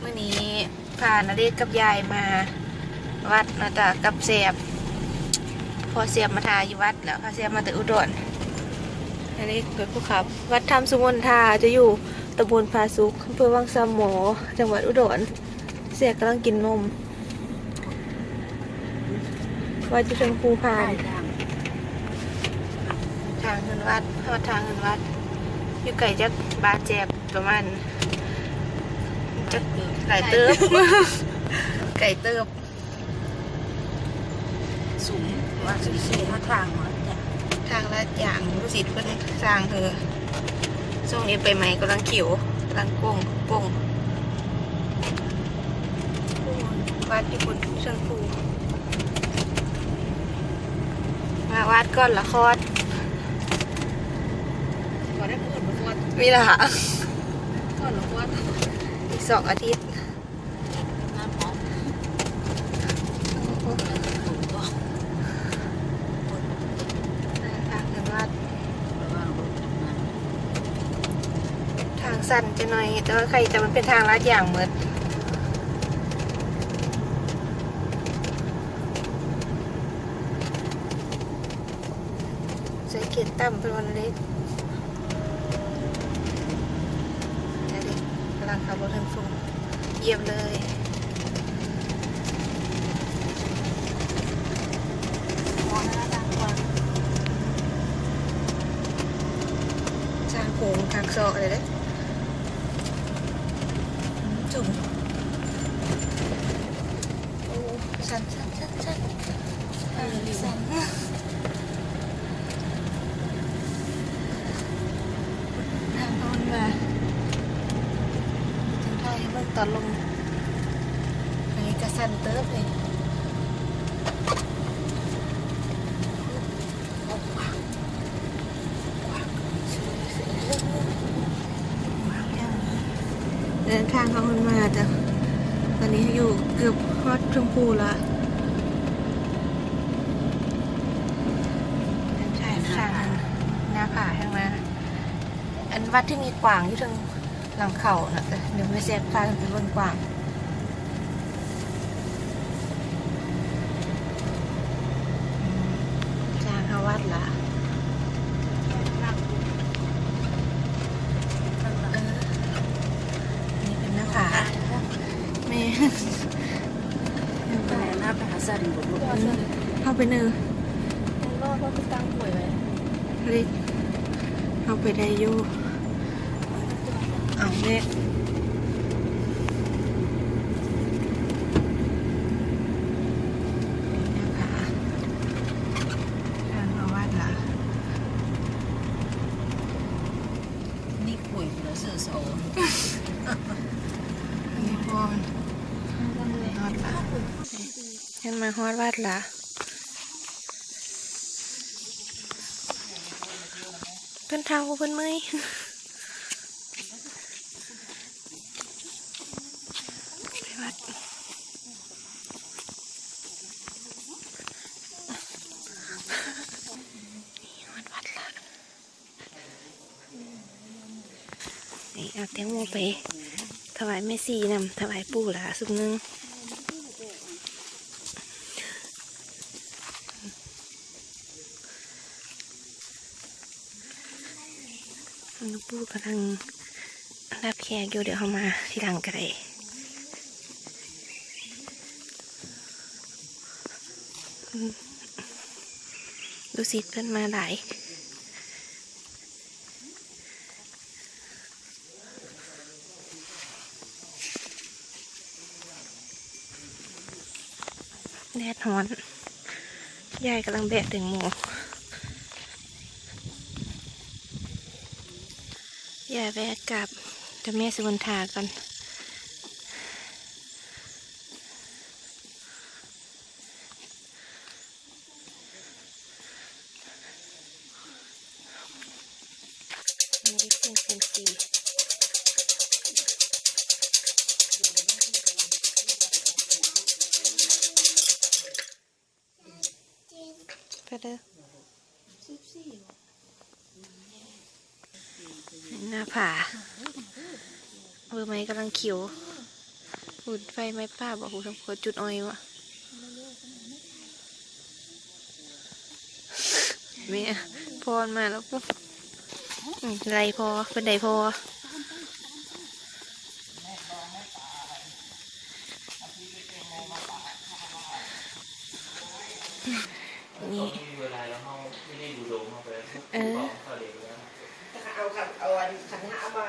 เมื่อวานาเรศกับยายมาวัดนาตากับเสียบ พอเสียบมาทาอยู่วัดแล้วพอเสียบมาแต่อุดรอันนี้คือผู้ขับ วัดธรรมสุวรรณทาจะอยู่ตำบลพาสุกอำเภอวังสามหมอ จังหวัดอุดร เสียกำลังกินนมวัดจุชนภูพานทางเงินวัดทอดทางเงินวัด อยู่ไก่จักบาแจบประมาณ จักไก่เติบ ไก่เติบ สูงว่าสูงสูงมาทางหัวจ้ะทางละอย่างรู้สิเพิ่นสร้างเธอช่วงนี้ไปไหมกำลังเขียวกำลังโป่งโป่งวัดญี่ปุ่นเชิงภูมาวัดก่อนละครก่อนได้พูดมาก่อนมีละก่อนหรือก่อนอีก สองอาทิตย์น้ำหอมถูกต้องทางเงินวัดระวังรถนะทางสั้นจะหน่อย แต่ว่าใครแต่มันเป็นทางลาดอย่างเหมือนใส่เกียรติต่ำเป็นวันเล็กเดี๋ยวดิกำ ลังขับรถทางสูงเยี่ยมเลยมองหน้าทางก่อนสร้างโค้งทางซอกอะไรเด้ออืมจุ่มโอ้สั้นสั้นสั้นสั้นอ่าสั้นทางโน้นมาจังได้เบิ่งต อนลงอันนี้ก็สั้นเติบเลยเดินทางเขาขึ้นมาแต่ตอนนี้อยู่เกือบฮอดชมพูละเดินทางทางหน้าผาทางมา อันวัดที่มีกวางอยู่ทาง หลังเขานะแต่เดี๋ยวไม่เสียพากันไปเบนกวางอืมจางเขาวัดละเอออันนี้เป็นหน้าผาแม่ไปหน้าไปหาสันบุกบุกเข้าไปเนอรอดว่าไปตั้งหวยไว้เล็กเข้าไปได้อยู่ เอาเล็กหน้าผาทางเขาวัดละนี่ป่วยแล้วเสือโซอันนี้พวกมันฮอดละเห็นมาฮอดวัดละเพิ่นเท่าเพิ่นเมื่อยไปวัดนี่ฮอดวัดละนี่เอาแตงโม ไป ถวายแม่ซีนำถวายปู่ละสุกนึงลวงปู่กำลังรับแขกอยู่เดี๋ยวเขามาทีหลังกันเลยดูสิเพื่อนมาหลาย แดดร้อน ยายกำลังแบะถึงหมูยายแบะกับเจะแม่สุวรรณากัน เด้อหน้าผาเบอร์ไม้กำลังเขียวเบหูดไฟไม้ป้าบอกหูทำโคจุดอ้อยวะแม่พรมาแล้วปุ๊บไรพอเป็นไดพอนี่ เวลาเราเข้าไม่ได้ดูโดมเข้าไป เออ เขาเด็กแล้ว เอา ขับเอาอันขันห้ามา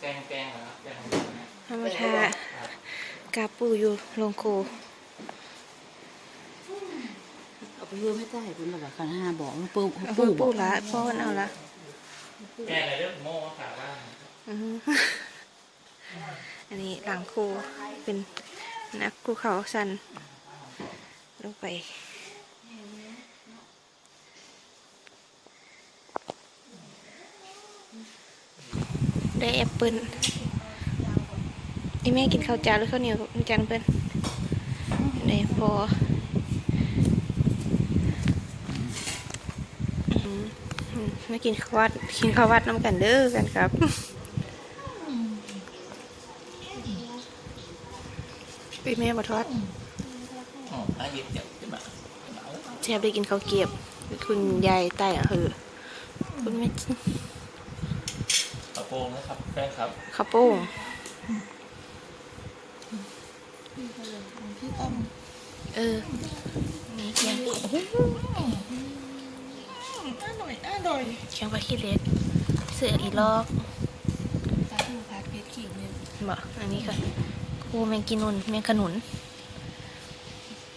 แกงแกงเหรอครับแกงของผมนะธรรมทากาปูอยู่โรงโคเอาไปเพิ่มให้ได้คุณแบบขันห้าบอกมันปูเอาปูปูบปูอกละพ่อมันเอาละแกงอะไรเรื่องโม่ขาบ้างอือฮึอันนี้หลังครูเป็นนักคูเขาสันลงไป ได้แอปเปิลไอแม่กินข้าวจ้าหรือข้าวเหนียวจานเปิ้ลได้พออืมอืมมากินข้าววัดกินข้าววัดน้ำกันเด้อกันครับไปแม่บทอดอ๋อน่าหยิบเดี๋ยวขึ้นมาแชบได้กินข้าวเกรียบ คุณยายใต้อะเหอะคุณแม่กินกระ โปรงนะครับแฟนครับข้าวโป้งเออนี่เคียงอร่อยอร่อยเคียงปลาขี้เล็กเสืออีลอกปลาทูผัดเผ็ดขิงเนี่ยบ่อันนี้ค่ะครูแมงกินุนแมงขนุน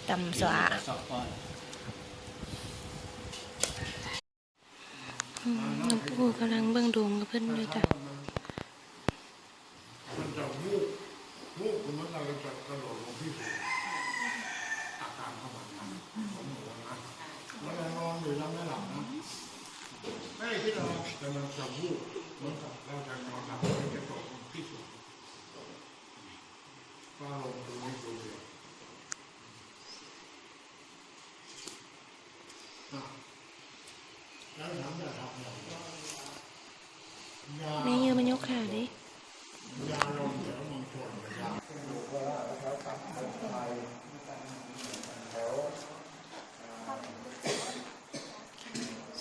ตำสวาสอบก่อนอืมน้องปูกำลังเบิ่งดวงกับเพื่อนด้วยจ้ะ มันจะวูบ วูบเหมือนเราจะกระโดดลงที่สูงอาการเข้ามาทำผมหนูนะแล้วเรานอนอยู่แล้วไม่หลับนะไม่ได้คิดอะไรแต่มันจะวูบเหมือนกับเราจะนอนหลับแล้วจะตกลงที่สูงก็ลงตรงนี้ตัวเดียวแล้วทำจะทำอย่างไรยาแม่เยอะมันยกขาดิ ยาลงเดี๋ยวมันชนยา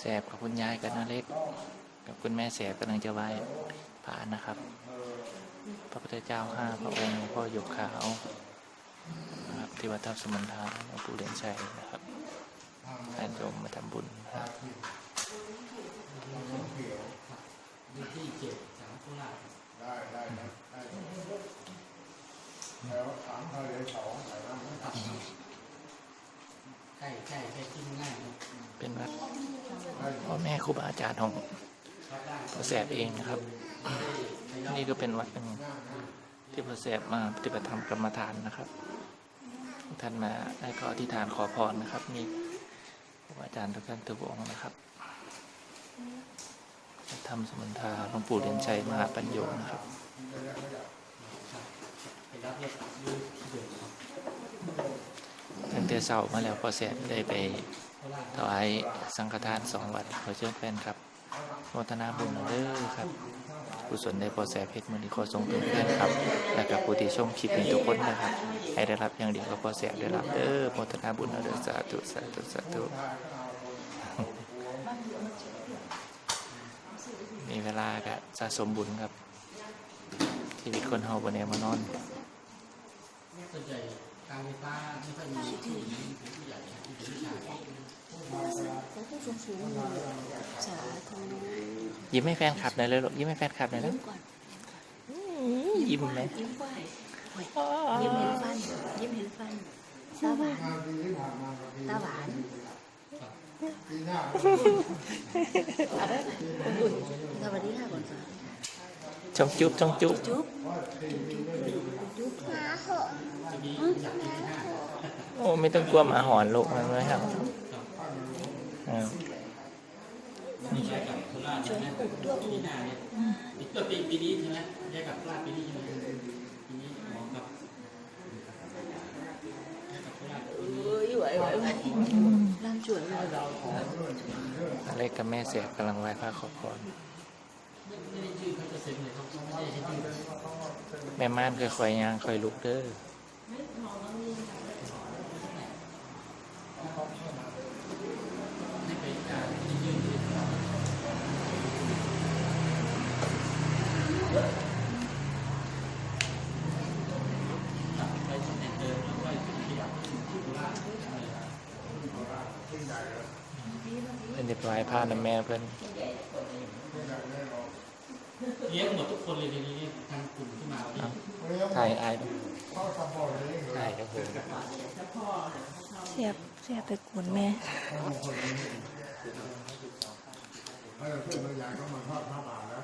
แสบกับคุณยายกับนาเล็ก กับคุณแม่แสบกำลังจะไหว้ผ่านนะครับ พระพุทธเจ้าห้าพระองค์หลวงพ่อหยกขาวนะครับที่วัดทับสมุนทาหลวงปู่เด่นชัยนะครับท่านโยมมาทำบุญนะครับได้ได้ได้ได้แล้วสามทะเลสองไหนบ้างไม่ตัดใช่ใช่ใช่กินง่ายนะ เป็นวัดพ่อแม่ครูบาอาจารย์ของพระแสบเองนะครับ นี่ก็เป็นวัดหนึ่งที่พระแสบมาปฏิบัติธรรมกรรมฐานนะครับ ท่านมาได้ก็อธิษฐานขอพรนะครับ มีครูบาอาจารย์ทุกท่านทุกองค์นะครับทำสมุนทาหลวงปู่เรียนชัยมหาปัญโยนะครับไปรับเรียกดูที่เดือดครับ ตั้งแต่เช้ามาแล้วพอแสบได้ไปถวายสังฆทานสองวัดขอเชิญแฟนครับโมทนาบุญเด้อครับกุศลในพอแสเพชรมือนี้ขอทรงถึงแฟนครับ และกับผู้ที่ชมคลิปนี้ทุกคนนะครับ ให้ได้รับอย่างเดียวก็พอแสได้รับเด้อโมทนาบุญเด้อสาธุสาธุสาธุมีเวลาก็สะสมบุญครับชีวิตคนเฮาบนแนมานอนใหญ่ การไฟฟ้าไม่ค่อยมีผู้หญิงเป็นผู้ใหญ่เป็นผู้ชายสาธุยิ้มให้แฟนคลับหน่อยเลยลูกยิ้มให้แฟนคลับหน่อยแล้วยิ้มไหมยิ้มไหวยิ้มเห็นฟันยิ้มเห็นฟันตาหวานตาหวานเอาได้ไหมอุ่นสวัสดีค่ะก่อนจ้ะ จงจุ๊บจงจุ๊บจุ๊บโอ้ไม่ต้องกลัวหมาหอนลูกมันไม่ครับอ่าช่วยให้อุ่นตัวอุ่นอีกตัวปีปีนี้ใช่ไหมได้กับโคราชปีนี้ใช่ไหมปีนี้หมอกับได้กับโคราชปีนี้เอ้ยไหวไหวไหวร่างช่วยเลยอะไรกับแม่เสียกำลังไหว้พระขอพร แม่ม่านค่อยๆย่างค่อยลุกเด้อให้ไปการที่ยื่นเร็ดิมแล้วก็ขยับที่โคราชเป็นเด็กลายผ้าน้ำแม่เพื่อน เลี้ยงหมดทุกคนเลยทีนี้ทางกลุ่มที่มาวันนี้ถ่ายอายด้วยเขาทำบ่อยเลยเหรอถ่ายครับผมเสียบเสียบไปกวนแม่เออเพื่อนบางอย่างก็มาทอดผ้าป่าแล้ว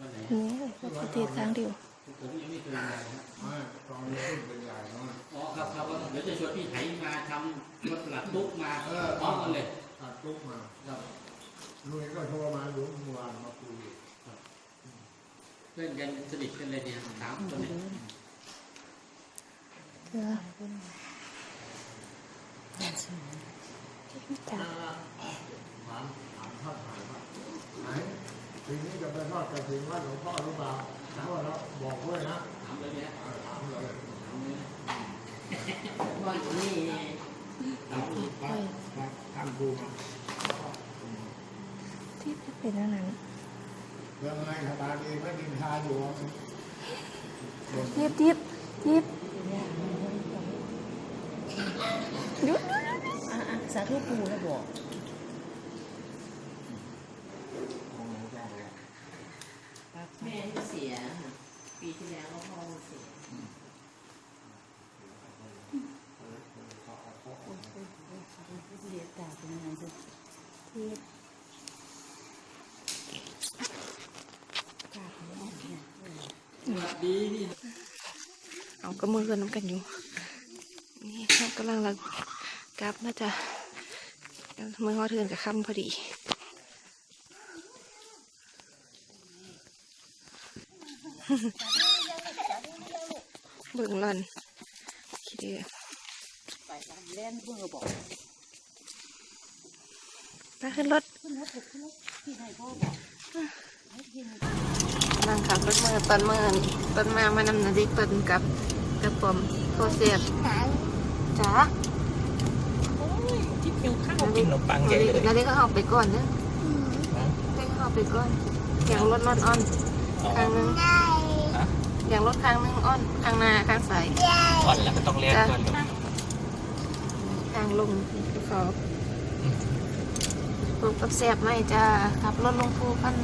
วันไหนนี่ปกติครั้งเดียวผมยังไม่เคยมานะไม่ตอนนี้ขึ้นเป็นใหญ่เนาะอ๋อครับครับว่าเดี๋ยวจะชวนพี่ไถมาทำรถตลาดตุ๊กมาเออพร้อมกันเลยตัดตุ๊กมาครับลุยก็โทรมาอยู่เมื่อวานมาคุยเพื่อนกันสนิทกันเลยเนี่ยสามคนเนี่ยเสือจ้าถามถามทอดถายว่าไหนทีนี้จะไปทอดกระถิ่นวัดหลวงพ่อหรือเปล่าถามว่าแล้วบอกด้วยนะถามเลยเนี่ยถามเลยถามเลยว่าอยู่นี่ถามตั้งตั้งดูมาที่เป็นอันนั้น เรื่องไงสบายดีไม่ดินทาอยู่ทิบทิบทิบหยุดอะอะสาธุปูแล้วบอกแม่ก็เสีย ปีที่แล้วก็พ่อเสียเสียตาเป็นยังไงสิทิ ดีนี่เอากระมือกันน้ำกันอยู่ นี่เขากำลังลังกลับมาจะเมือหอเทือนกับค่ำพอดีเบิ่งล่อนโอเคไปตามเล่นเพื่อนก็บอกมาขึ้นรถขึ้นรถขึ้นรถพี่ให้พ่อบอก นั่งขับรถมือตอนมือตอนมามานำนาดิกตอนกับกับผมโคเสียบจ้าที่เกี่ยวข้าวกินขนมปังใหญ่เลยนาดิกก็หอบไปก่อนนะนาดิกก็หอบไปก่อนอย่างรถนอนอ่อนข้างหนึงอย่างรถข้างหนึงอ่อนข้างหน้าข้างใสายก่อนแล้วก็ต้องเรียกก่อนข้างลงขอบปลูกกับแสบไหมจ้าขับรถลงภูพัน